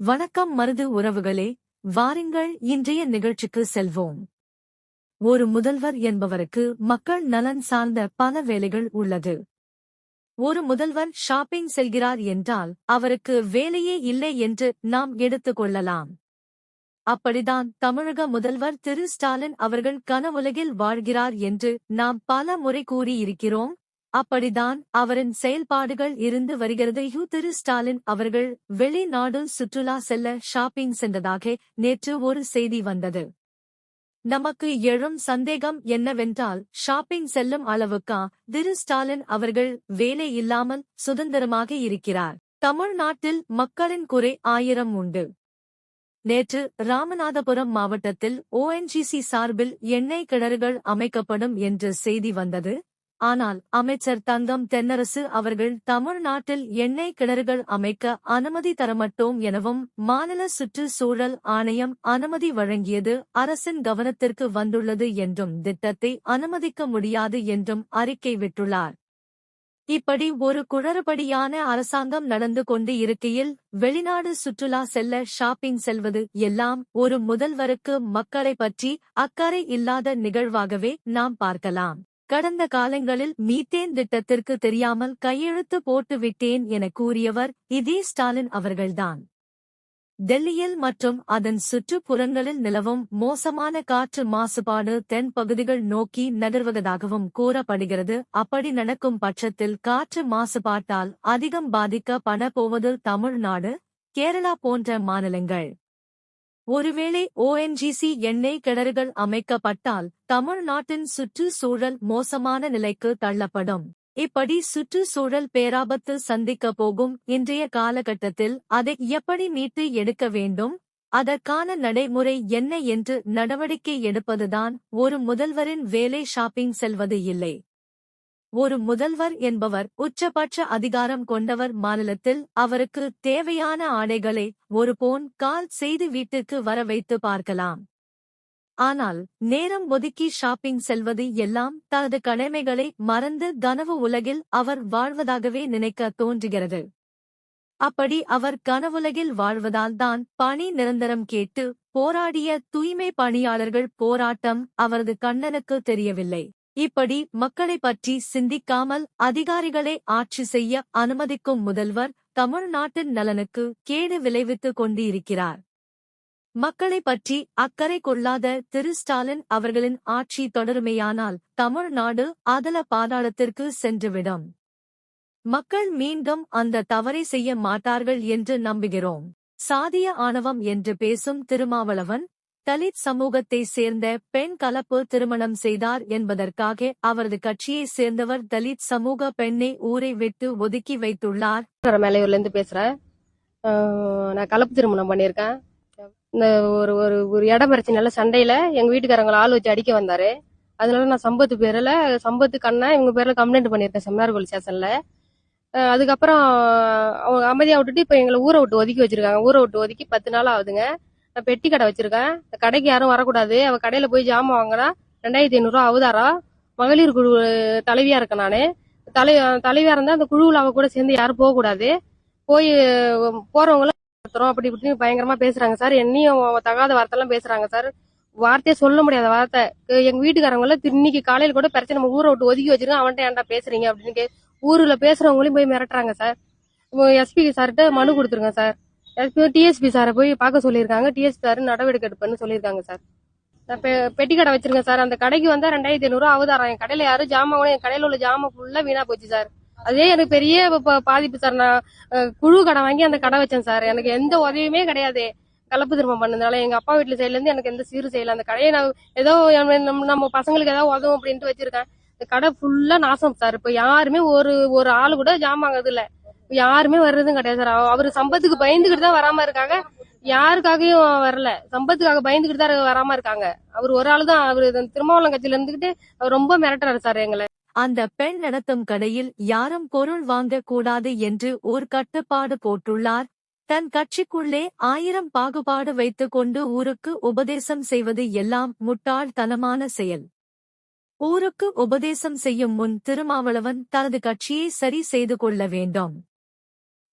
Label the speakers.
Speaker 1: வணக்கம் மருது உறவுகளே வாருங்கள் இன்றைய நிகழ்ச்சிக்கு செல்வோம். ஒரு முதல்வர் என்பவருக்கு மக்கள் நலன் சார்ந்த பல வேலைகள் உள்ளது. ஒரு முதல்வர் ஷாப்பிங் செல்கிறார் என்றால் அவருக்கு வேலையே இல்லை என்று நாம் எடுத்துக் கொள்ளலாம். அப்படிதான் தமிழக முதல்வர் திரு ஸ்டாலின் அவர்கள் கனவுலகில் வாழ்கிறார் என்று நாம் பல முறை கூறியிருக்கிறோம். அப்படிதான் அவரின் செயல்பாடுகள் இருந்து வருகிறது. யூ திரு ஸ்டாலின் அவர்கள் வெளிநாடு சுற்றுலா செல்ல ஷாப்பிங் சென்றதாக நேற்று ஒரு செய்தி வந்தது. நமக்கு எழும் சந்தேகம் என்னவென்றால் ஷாப்பிங் செல்லும் அளவுக்கா? திரு ஸ்டாலின் அவர்கள் வேலை இல்லாமல் சுதந்திரமாக இருக்கிறார். தமிழ்நாட்டில் மக்களின் குறை ஆயிரம் உண்டு. நேற்று ராமநாதபுரம் மாவட்டத்தில் ஓஎன்ஜிசி சார்பில் எண்ணெய் கிணறுகள் அமைக்கப்படும் என்று செய்தி வந்தது. ஆனால் அமைச்சர் தங்கம் தென்னரசு அவர்கள் தமிழ்நாட்டில் எண்ணெய் கிணறுகள் அமைக்க அனுமதி தரமட்டோம் எனவும் மாநில சுற்றுச்சூழல் ஆணையம் அனுமதி வழங்கியது அரசின் கவனத்திற்கு வந்துள்ளது என்றும் திட்டத்தை அனுமதிக்க முடியாது என்றும் அறிக்கை விட்டுள்ளார். இப்படி ஒரு குளறுபடியான அரசாங்கம் நடந்து கொண்டு இருக்கையில் வெளிநாடு சுற்றுலா செல்ல ஷாப்பிங் செல்வது எல்லாம் ஒரு முதல்வருக்கு மக்களை பற்றி அக்கறை இல்லாத நிகழ்வாகவே நாம் பார்க்கலாம். கடந்த காலங்களில் மீத்தேன் திட்டத்திற்கு தெரியாமல் கையெழுத்து போட்டுவிட்டேன் என கூறியவர் இதே ஸ்டாலின் அவர்கள்தான். டெல்லியில் மற்றும் அதன் சுற்றுப்புறங்களில் நிலவும் மோசமான காற்று மாசுபாடு தென் பகுதிகள் நோக்கி நகர்வதாகவும் கூறப்படுகிறது. அப்படி நடக்கும் பட்சத்தில் காற்று மாசுபாட்டால் அதிகம் பாதிக்கப்பட போவது தமிழ்நாடு கேரளா போன்ற மாநிலங்கள். ஒருவேளை ஓஎன்ஜிசி எண்ணெய் கிணறுகள் அமைக்கப்பட்டால் தமிழ்நாட்டின் சுற்றுச்சூழல் மோசமான நிலைக்கு தள்ளப்படும். இப்படி சுற்றுச்சூழல் பேராபத்து சந்திக்க போகும் இன்றைய காலகட்டத்தில் அதை எப்படி மீட்டு எடுக்க வேண்டும்? அதற்கான நடைமுறை என்ன என்று நடவடிக்கை எடுப்பதுதான் ஒரு முதல்வரின் வேலை ஷாப்பிங் செல்வது இல்லை. ஒரு முதல்வர் என்பவர் உச்சபட்ச அதிகாரம் கொண்டவர் மாநிலத்தில் அவருக்கு தேவையான ஆடைகளை ஒரு போன் கால் செய்து வீட்டுக்கு வர வைத்து பார்க்கலாம். ஆனால் நேரம் ஒதுக்கி ஷாப்பிங் செல்வது எல்லாம் தனது கடமைகளை மறந்து கனவு உலகில் அவர் வாழ்வதாகவே நினைக்க தோன்றுகிறது. அப்படி அவர் கனவுலகில் வாழ்வதால் தான் பணி நிரந்தரம் கேட்டு போராடிய தூய்மை பணியாளர்கள் போராட்டம் அவரது கண்ணனுக்கு தெரியவில்லை. இப்படி மக்களை பற்றி சிந்திக்காமல் அதிகாரிகளை ஆட்சி செய்ய அனுமதிக்கும் முதல்வர் தமிழ்நாட்டின் நலனுக்கு கேடு விளைவித்துக் கொண்டிருக்கிறார். மக்களை பற்றி அக்கறை கொள்ளாத திரு ஸ்டாலின் அவர்களின் ஆட்சி தொடருமையானால் தமிழ்நாடு அதல பாதாளத்திற்கு சென்றுவிடும். மக்கள் மீண்டும் அந்த தவறை செய்ய மாட்டார்கள் என்று நம்புகிறோம். சாதிய ஆணவம் என்று பேசும் திருமாவளவன் தலித் சமூகத்தை சேர்ந்த பெண் கலப்பு திருமணம் செய்தார் என்பதற்காக அவரது கட்சியை சேர்ந்தவர் தலித் சமூக பெண்ணை ஊரை விட்டு ஒதுக்கி வைத்துள்ளார்.
Speaker 2: மேலையூர்ல இருந்து பேசுறேன். நான் கலப்பு திருமணம் பண்ணியிருக்கேன். இந்த ஒரு ஒரு ஒரு இடம் பிரச்சனைல சண்டையில எங்க வீட்டுக்காரங்களை ஆள் வச்சு அடிக்க வந்தாரு. அதனால நான் சம்பத்து பேர்ல சம்பத்து கண்ணா இவங்க பேர்ல கம்ப்ளைண்ட் பண்ணியிருக்கேன் செம்னார் ஸ்டேஷன்ல. அதுக்கப்புறம் அவங்க அமைதியா விட்டுட்டு இப்ப எங்களை ஊரை விட்டு ஒதுக்கி வச்சிருக்காங்க. ஊரை விட்டு ஒதுக்கி பத்து நாள் ஆகுதுங்க. நான் பெட்டி கடை வச்சிருக்கேன். இந்த கடைக்கு யாரும் வரக்கூடாது. அவ கடையில போய் ஜாமான் வாங்கினா ரெண்டாயிரத்தி ஐநூறுரூவா அவதாரா மகளிர் குழு தலைவியா இருக்கேன் நானு. தலை தலைவியா இருந்தா அந்த குழுவில் அவ கூட சேர்ந்து யாரும் போகக்கூடாது. போய் போறவங்கள அப்படி இப்படின்னு பயங்கரமா பேசுறாங்க சார். என்னையும் தகாத வார்த்தைலாம் பேசுறாங்க சார். வார்த்தையே சொல்ல முடியாத வார்த்தை. எங்க வீட்டுக்காரங்கள இன்னைக்கு காலையில கூட பிரச்சனை நம்ம ஊரை விட்டு ஒதுக்கி வச்சிருக்கோம். அவன்கிட்ட ஏன்டா பேசுறீங்க? அப்படின்னு ஊர்ல பேசுறவங்களையும் போய் மிரட்டுறாங்க சார். எஸ்பி சார்கிட்ட மனு கொடுத்துருங்க சார். எஸ்பி டிஎஸ்பி சாரை போய் பார்க்க சொல்லியிருக்காங்க. டிஎஸ்பி சார் நடவடிக்கை எடுப்பேன்னு சொல்லியிருக்காங்க சார் நான் பெ- பெட்டி கடை வச்சிருக்கேன் சார் அந்த கடைக்கு வந்தா ரெண்டாயிரத்தி ஐநூறு ஆகுதாரம் என் கடையில யாரும் ஜாமான் கூட என் கடையில உள்ள ஜாமான் ஃபுல்லா வீணா போச்சு சார் அதே எனக்கு பெரிய பாதிப்பு சார் நான் குழு கடை வாங்கி அந்த கடை வச்சேன் சார் எனக்கு எந்த உதவியுமே கிடையாது. கலப்பு திருமணம் பண்ணதுனால எங்க அப்பா வீட்டுல சைட்ல இருந்து எனக்கு எந்த சீரும் செய்யல. அந்த கடையை நான் ஏதோ நம்ம- பசங்களுக்கு ஏதாவது உதவும் அப்படின்ட்டு வச்சிருக்கேன். இந்த கடை ஃபுல்லா நாசம் சார் இப்ப யாருமே ஒரு ஒரு ஆள் கூட ஜாமான் வாங்குறது யாருமே வர்றதும் கிடையாது சார். அவர் சம்பத்துக்கு பயந்துகிட்டு தான் வராம இருக்காங்க. யாருக்காகவும் வரல. சம்பத்துக்காக பயந்துகிட்டு தான் வராம இருக்காங்க. அவர் ஒரு ஆள் தான். அவர் திருமாவளம் கட்சியில இருந்துகிட்டு அவர் ரொம்ப மிரட்டுறாரு சார் எங்களை.
Speaker 1: அந்த பெண் நடத்தும் கடையில் யாரும் பொருள் வாங்க கூடாது என்று ஒரு கட்டுப்பாடு போட்டுள்ளார். தன் கட்சிக்குள்ளே ஆயிரம் பாகுபாடு வைத்துக் கொண்டு ஊருக்கு உபதேசம் செய்வது எல்லாம் முட்டாள்தனமான செயல். ஊருக்கு உபதேசம் செய்யும் முன் திருமாவளவன் தனது கட்சியை சரி செய்து கொள்ள வேண்டும்.